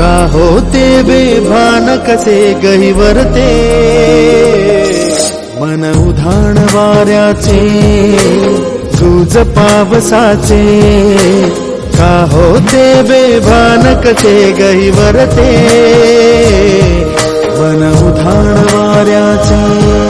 का होते बेभान कसे गहिवरते? मन उधाण वाऱ्याचे गुज पावसाचे का होते बेभान कसे गहिवरते? मन उधाण वाऱ्याचे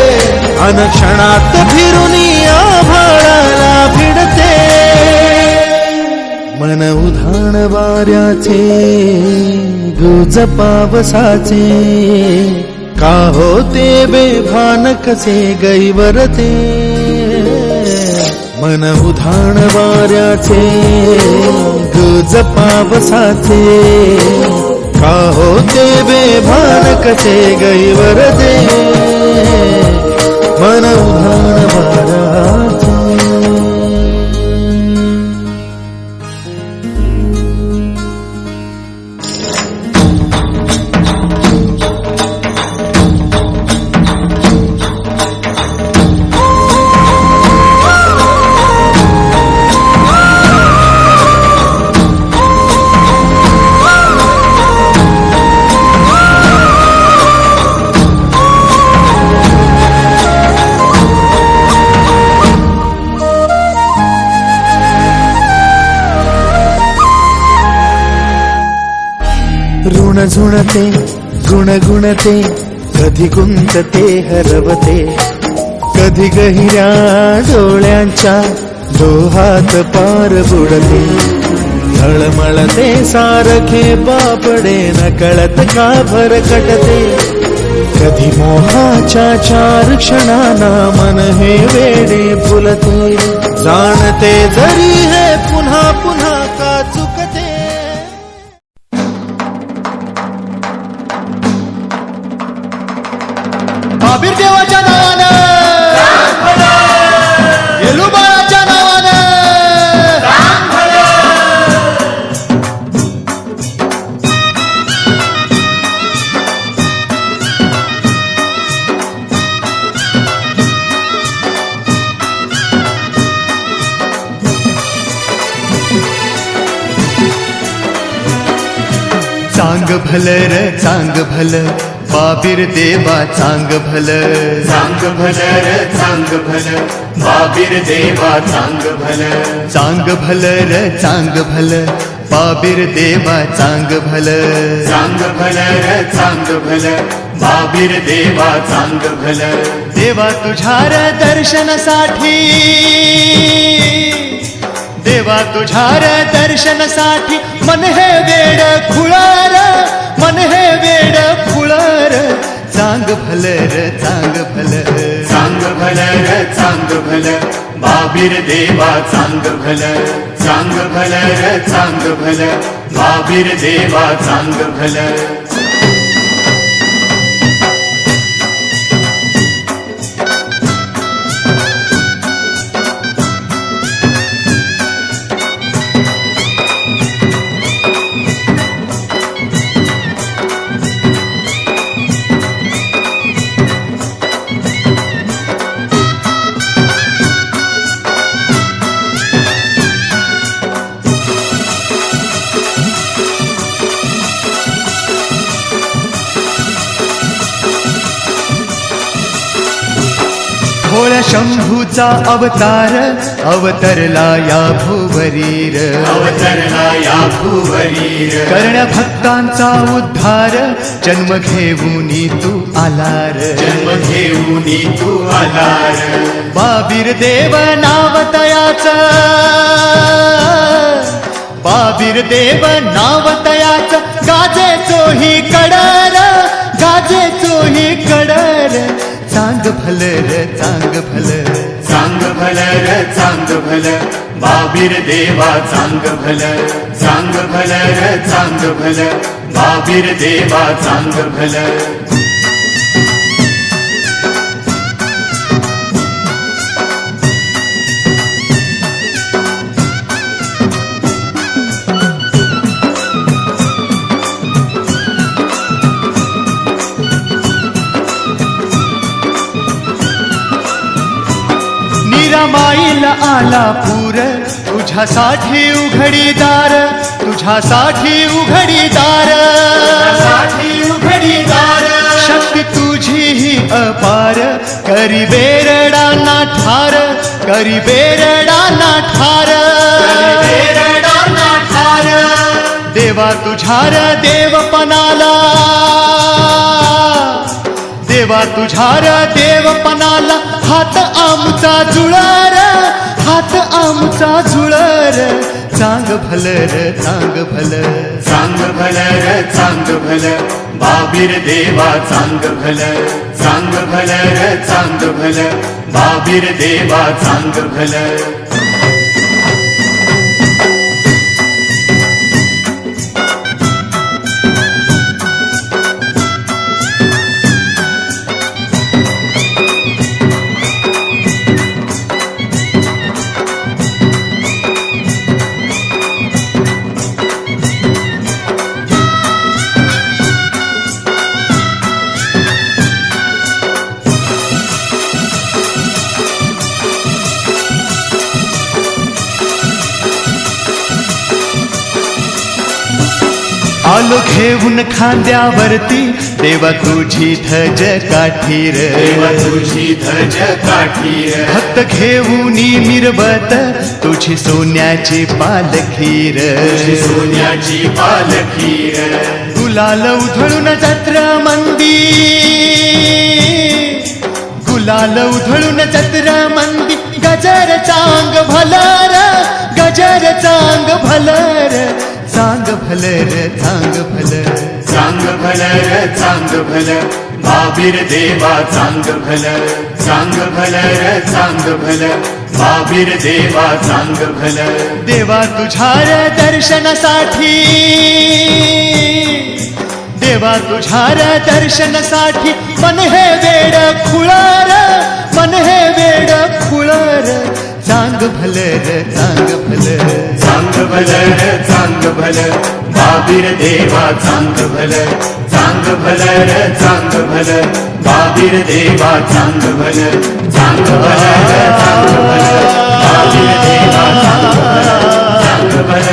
अनक्षणात फिरून आभाळाला भिडते. मन उधाण वाऱ्याचे गुज पावसाचे का होते बेभान कसे गैवरते? मन उधाण वाऱ्याचे गुज पावसाचे का होते बेभान कसे गैवरते? मन ऋण झुणते गुणगुणते कधी गुंतते हरवते. कधी गहिऱ्या डोळ्यांच्या डोहात पार बुडते. तळमळते सारखे बापडे नकळत कळत का भरकटते कधी मोहाच्या चार क्षणाना मन हे वेडे फुलते. जाणते जरी हे पुन्हा पुन्हा महावीर देवाच्या नावानं येलुबाळाच्या नावानं! चांग भल र चांग भल बाबीर देवा चांग भल. चांग भल र चांग भल. बाबीर देवा चांग भल. चांग भल र चांग भल. बाबीर देवा चांग भल. चांग भल र चांग भल. बाबीर देवा चांग भल. देवा तुझ्या र दर्शनासाठी. देवा तुझ्या र दर्शनासाठी हे मन हे वेड खुळार. चांग भल र चांग भल चांग भल र चांग भल बाबीर देवा चांग भल चांग भल र चांग भल बाबीर देवा चांग भल शंभूचा अवतार अवतरला या भुवरीर. अवतरला या भुवरीर. करण्या भक्तांचा उद्धार जन्म घेऊन तू आलार. जन्म घेऊनी तू आलार. बाबीर देव नाव तयाच बाबीर देव नाव तयाच गाजे चोही कडर गाजे चोही कडर. चांग भलर चांग भलर चांग भल र चांग भल बाबीर देवा चांग भल चांग भल र चांग भल बाबीर देवा चांग भल निरामाईला आला पूर. तुझ्यासाठी उघडीदार तुझ्यासाठी उघडीदारसाठी उघडीदार शक्ती तुझी ही अपार. करी बेरडांना ठार. करी बेरडांना ठार. देवा तुझ्यार देवपणाला. देवा तुझ्यार देवपणाला हात आमचा जुळर हात आमचा जुळर. चांग भलर चांग भल चांग भल र चांग भल बाबीर देवा चांग भल चांग भल र चांग भल बाबीर देवा चांग भल आलो घेऊन खांद्यावरती. देवा तुझी धज काठीर. देवा तुझी धज काठीर. भक्त घेऊन मिरवत. तुझी सोन्याची पालखीर. सोन्याची पालखीर. गुलाल उधळून जत्रा मंदी. गुलाल उधळून जत्रा मंदी. गजर चांग भलर गजर चांग भलर. चांग भलर चांग भलर चांग भल र चांग भल. बाबीर देवा चांग भल. चांग भल र चांग भल. बाबीर देवा चांग भल. देवा तुझ्या रे दर्शनासाठी. देवा तुझ्या रे दर्शनासाठी. मन हे वेड खुळर मन हे वेड खुळर चांग भल चांग भल चांग भल चांग भल बाबीर देवा चांग भल चांग भल चांग भल बाबीर देवा चांग भल चांग भल चांग भल बाबीर देवा चांग भल चांग भल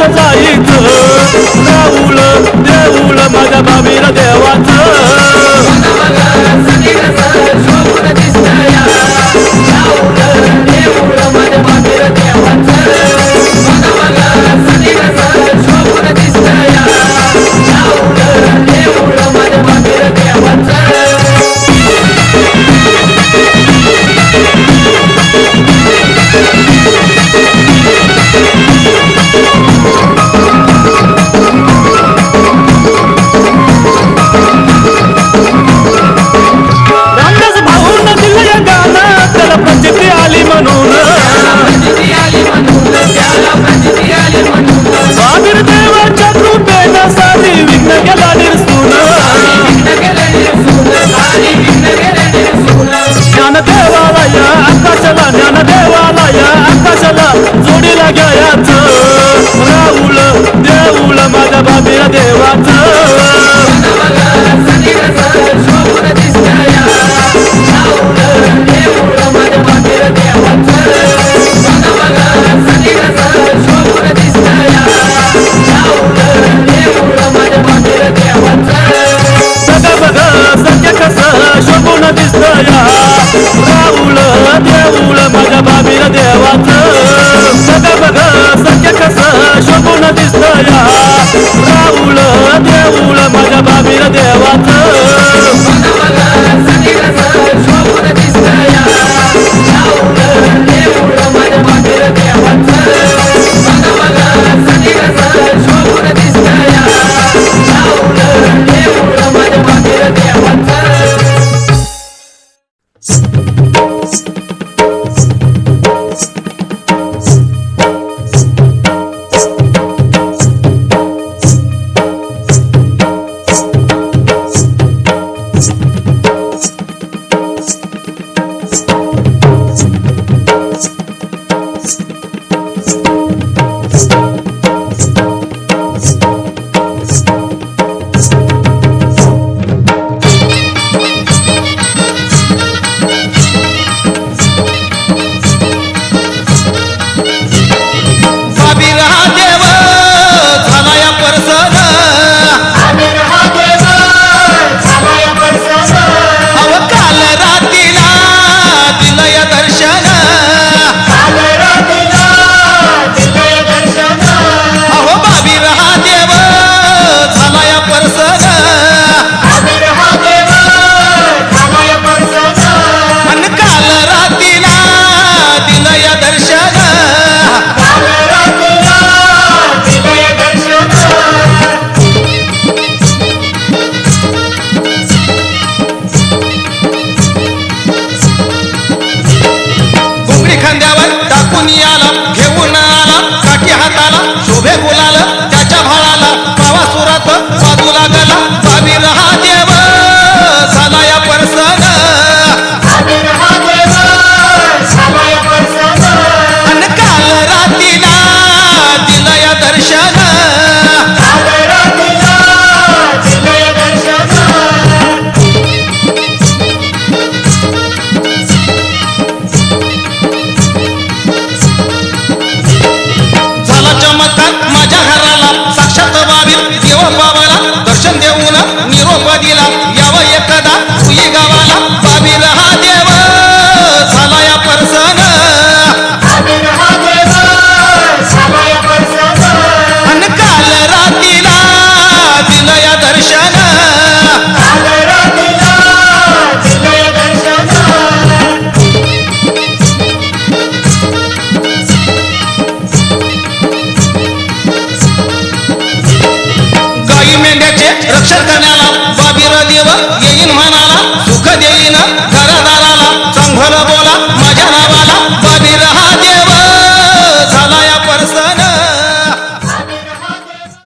在来一。உளமத